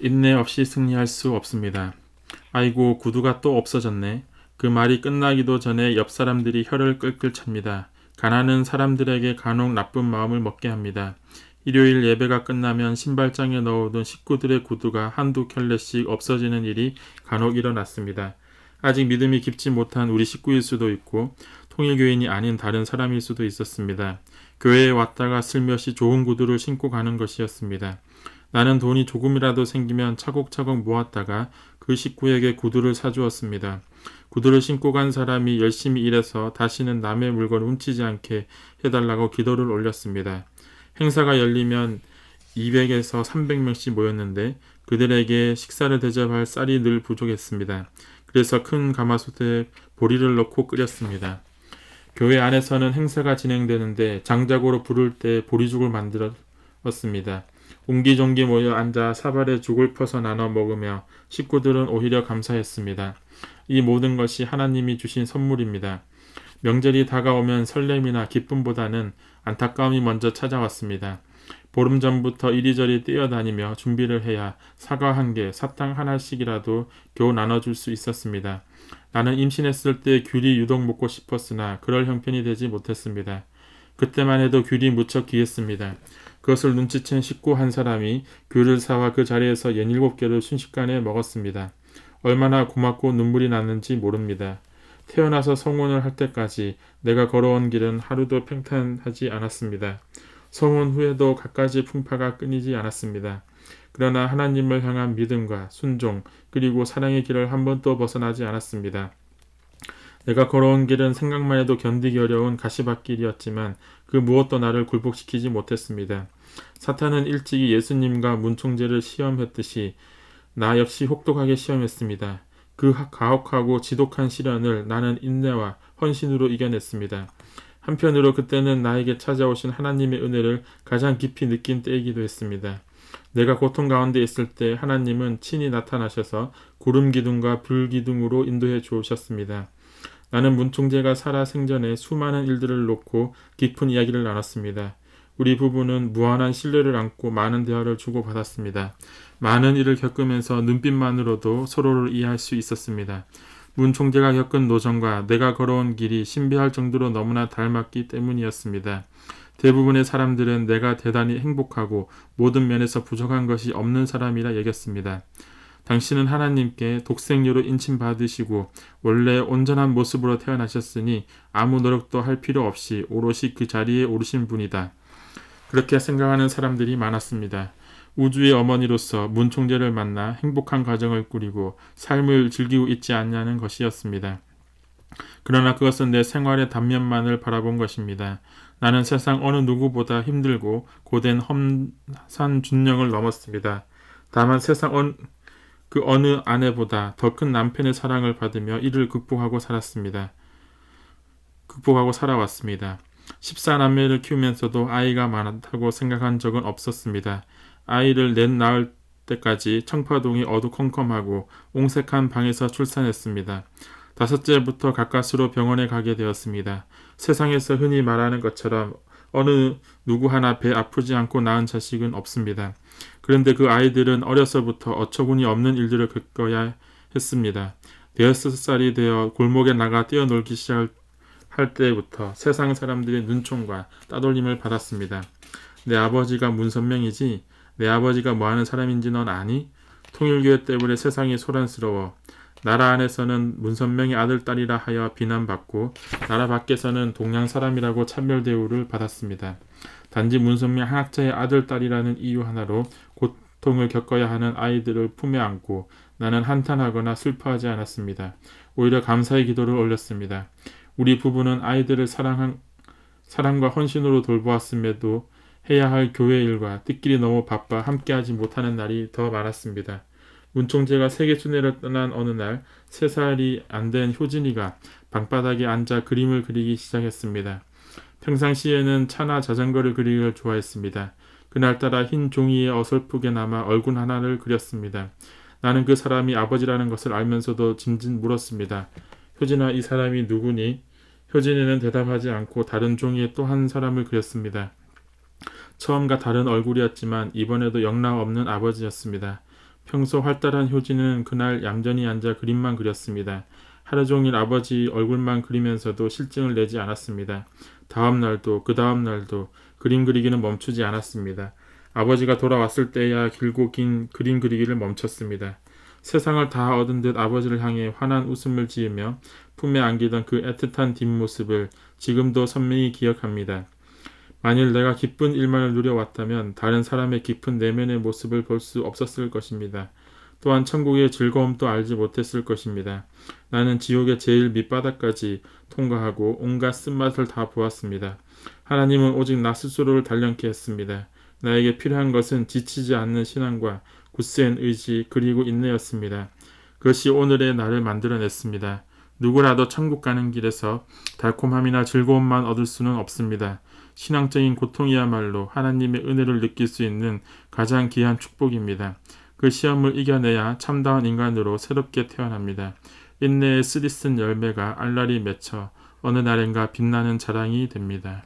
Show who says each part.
Speaker 1: 인내 없이 승리할 수 없습니다. 아이고 구두가 또 없어졌네. 그 말이 끝나기도 전에 옆 사람들이 혀를 끌끌 찹니다. 가난한 사람들에게 간혹 나쁜 마음을 먹게 합니다. 일요일 예배가 끝나면 신발장에 넣어둔 식구들의 구두가 한두 켤레씩 없어지는 일이 간혹 일어났습니다. 아직 믿음이 깊지 못한 우리 식구일 수도 있고 통일교인이 아닌 다른 사람일 수도 있었습니다. 교회에 왔다가 슬며시 좋은 구두를 신고 가는 것이었습니다. 나는 돈이 조금이라도 생기면 차곡차곡 모았다가 그 식구에게 구두를 사주었습니다. 구두를 신고 간 사람이 열심히 일해서 다시는 남의 물건 훔치지 않게 해달라고 기도를 올렸습니다. 행사가 열리면 200에서 300명씩 모였는데 그들에게 식사를 대접할 쌀이 늘 부족했습니다. 그래서 큰 가마솥에 보리를 넣고 끓였습니다. 교회 안에서는 행사가 진행되는데 장작으로 부를 때 보리죽을 만들었습니다. 옹기종기 모여 앉아 사발에 죽을 퍼서 나눠 먹으며 식구들은 오히려 감사했습니다. 이 모든 것이 하나님이 주신 선물입니다. 명절이 다가오면 설렘이나 기쁨보다는 안타까움이 먼저 찾아왔습니다. 보름 전부터 이리저리 뛰어다니며 준비를 해야 사과 한 개, 사탕 하나씩이라도 겨우 나눠줄 수 있었습니다. 나는 임신했을 때 귤이 유독 먹고 싶었으나 그럴 형편이 되지 못했습니다. 그때만 해도 귤이 무척 귀했습니다. 그것을 눈치챈 식구 한 사람이 귤을 사와 그 자리에서 연일곱 개를 순식간에 먹었습니다. 얼마나 고맙고 눈물이 났는지 모릅니다. 태어나서 성혼을 할 때까지 내가 걸어온 길은 하루도 평탄하지 않았습니다. 성혼 후에도 갖가지 풍파가 끊이지 않았습니다. 그러나 하나님을 향한 믿음과 순종 그리고 사랑의 길을 한 번도 벗어나지 않았습니다. 내가 걸어온 길은 생각만 해도 견디기 어려운 가시밭길이었지만 그 무엇도 나를 굴복시키지 못했습니다. 사탄은 일찍이 예수님과 문총재를 시험했듯이 나 역시 혹독하게 시험했습니다. 그 가혹하고 지독한 시련을 나는 인내와 헌신으로 이겨냈습니다. 한편으로 그때는 나에게 찾아오신 하나님의 은혜를 가장 깊이 느낀 때이기도 했습니다. 내가 고통 가운데 있을 때 하나님은 친히 나타나셔서 구름 기둥과 불 기둥으로 인도해 주셨습니다. 나는 문총재가 살아 생전에 수많은 일들을 놓고 깊은 이야기를 나눴습니다. 우리 부부는 무한한 신뢰를 안고 많은 대화를 주고받았습니다. 많은 일을 겪으면서 눈빛만으로도 서로를 이해할 수 있었습니다. 문 총재가 겪은 노정과 내가 걸어온 길이 신비할 정도로 너무나 닮았기 때문이었습니다. 대부분의 사람들은 내가 대단히 행복하고 모든 면에서 부족한 것이 없는 사람이라 여겼습니다. 당신은 하나님께 독생료로 인침받으시고 원래 온전한 모습으로 태어나셨으니 아무 노력도 할 필요 없이 오롯이 그 자리에 오르신 분이다. 그렇게 생각하는 사람들이 많았습니다. 우주의 어머니로서 문 총재를 만나 행복한 가정을 꾸리고 삶을 즐기고 있지 않냐는 것이었습니다. 그러나 그것은 내 생활의 단면만을 바라본 것입니다. 나는 세상 어느 누구보다 힘들고 고된 험산 준영을 넘었습니다. 다만 세상 어, 그 어느 아내보다 더 큰 남편의 사랑을 받으며 이를 극복하고 살았습니다. 극복하고 살아왔습니다. 14남매를 키우면서도 아이가 많다고 생각한 적은 없었습니다. 아이를 넷 낳을 때까지 청파동이 어두컴컴하고 옹색한 방에서 출산했습니다. 다섯째부터 가까스로 병원에 가게 되었습니다. 세상에서 흔히 말하는 것처럼 어느 누구 하나 배 아프지 않고 낳은 자식은 없습니다. 그런데 그 아이들은 어려서부터 어처구니 없는 일들을 겪어야 했습니다. 대여섯 살이 되어 골목에 나가 뛰어놀기 시작할 때부터 세상 사람들의 눈총과 따돌림을 받았습니다. 내 아버지가 문선명이지 내 아버지가 뭐하는 사람인지 넌 아니? 통일교회 때문에 세상이 소란스러워. 나라 안에서는 문선명의 아들 딸이라 하여 비난받고 나라 밖에서는 동양 사람이라고 차별 대우를 받았습니다. 단지 문선명 한 학자의 아들 딸이라는 이유 하나로 고통을 겪어야 하는 아이들을 품에 안고 나는 한탄하거나 슬퍼하지 않았습니다. 오히려 감사의 기도를 올렸습니다. 우리 부부는 아이들을 사랑한 사랑과 헌신으로 돌보았음에도 해야 할 교회 일과 뜻끼리 너무 바빠 함께하지 못하는 날이 더 많았습니다. 문총재가 세계 순회를 떠난 어느 날 세 살이 안 된 효진이가 방바닥에 앉아 그림을 그리기 시작했습니다. 평상시에는 차나 자전거를 그리기를 좋아했습니다. 그날따라 흰 종이에 어설프게 남아 얼굴 하나를 그렸습니다. 나는 그 사람이 아버지라는 것을 알면서도 짐짓 물었습니다. 효진아 이 사람이 누구니? 효진이는 대답하지 않고 다른 종이에 또 한 사람을 그렸습니다. 처음과 다른 얼굴이었지만 이번에도 영락 없는 아버지였습니다. 평소 활달한 효진은 그날 얌전히 앉아 그림만 그렸습니다. 하루 종일 아버지 얼굴만 그리면서도 실증을 내지 않았습니다. 다음 날도 그 다음 날도 그림 그리기는 멈추지 않았습니다. 아버지가 돌아왔을 때야 길고 긴 그림 그리기를 멈췄습니다. 세상을 다 얻은 듯 아버지를 향해 환한 웃음을 지으며 품에 안기던 그 애틋한 뒷모습을 지금도 선명히 기억합니다. 만일 내가 기쁜 일만을 누려왔다면 다른 사람의 깊은 내면의 모습을 볼 수 없었을 것입니다. 또한 천국의 즐거움도 알지 못했을 것입니다. 나는 지옥의 제일 밑바닥까지 통과하고 온갖 쓴맛을 다 보았습니다. 하나님은 오직 나 스스로를 단련케 했습니다. 나에게 필요한 것은 지치지 않는 신앙과 굳센 의지 그리고 인내였습니다. 그것이 오늘의 나를 만들어냈습니다. 누구라도 천국 가는 길에서 달콤함이나 즐거움만 얻을 수는 없습니다. 신앙적인 고통이야말로 하나님의 은혜를 느낄 수 있는 가장 귀한 축복입니다. 그 시험을 이겨내야 참다운 인간으로 새롭게 태어납니다. 인내의 쓰디쓴 열매가 알알이 맺혀 어느 날엔가 빛나는 자랑이 됩니다.